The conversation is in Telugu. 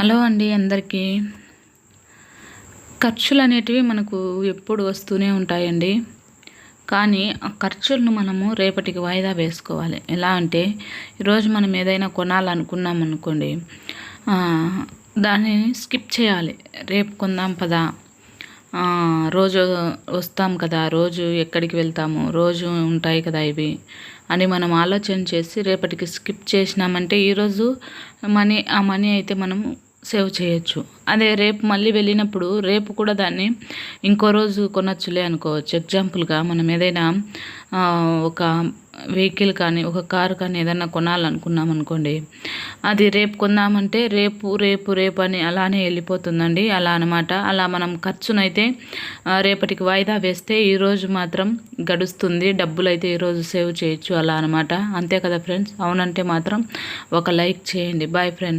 హలో అండి అందరికీ. ఖర్చులు అనేటివి మనకు ఎప్పుడు వస్తూనే ఉంటాయండి. కానీ ఆ ఖర్చులను మనము రేపటికి వాయిదా వేసుకోవాలి. ఎలా అంటే ఈరోజు మనం ఏదైనా కొనాలనుకున్నాం అనుకోండి దాన్ని స్కిప్ చేయాలి. రేపు కొందాం పదా. రోజు వస్తాం కదా రోజు ఎక్కడికి వెళ్తాము రోజు ఉంటాయి కదా ఇవి అని మనం ఆలోచన చేసి రేపటికి స్కిప్ చేసినామంటే ఈరోజు మనీ ఆ మనీ అయితే మనం సేవ్ చేయొచ్చు. అదే రేపు మళ్ళీ వెళ్ళినప్పుడు రేపు కూడా దాన్ని ఇంకో రోజు కొనొచ్చులే అనుకోవచ్చు. ఎగ్జాంపుల్గా మనం ఏదైనా ఒక వెహికల్ కానీ ఒక కారు కానీ ఏదైనా కొనాలనుకున్నాం అనుకోండి అది రేపు కొందామంటే రేపు రేపు రేపు అని అలానే వెళ్ళిపోతుందండి. అలా అనమాట అలా మనం ఖర్చునైతే రేపటికి వాయిదా వేస్తే ఈరోజు మాత్రం గడుస్తుంది. డబ్బులు అయితే ఈరోజు సేవ్ చేయొచ్చు అలా అనమాట అంతే కదా ఫ్రెండ్స్? అవునంటే మాత్రం ఒక లైక్ చేయండి. Bye friends.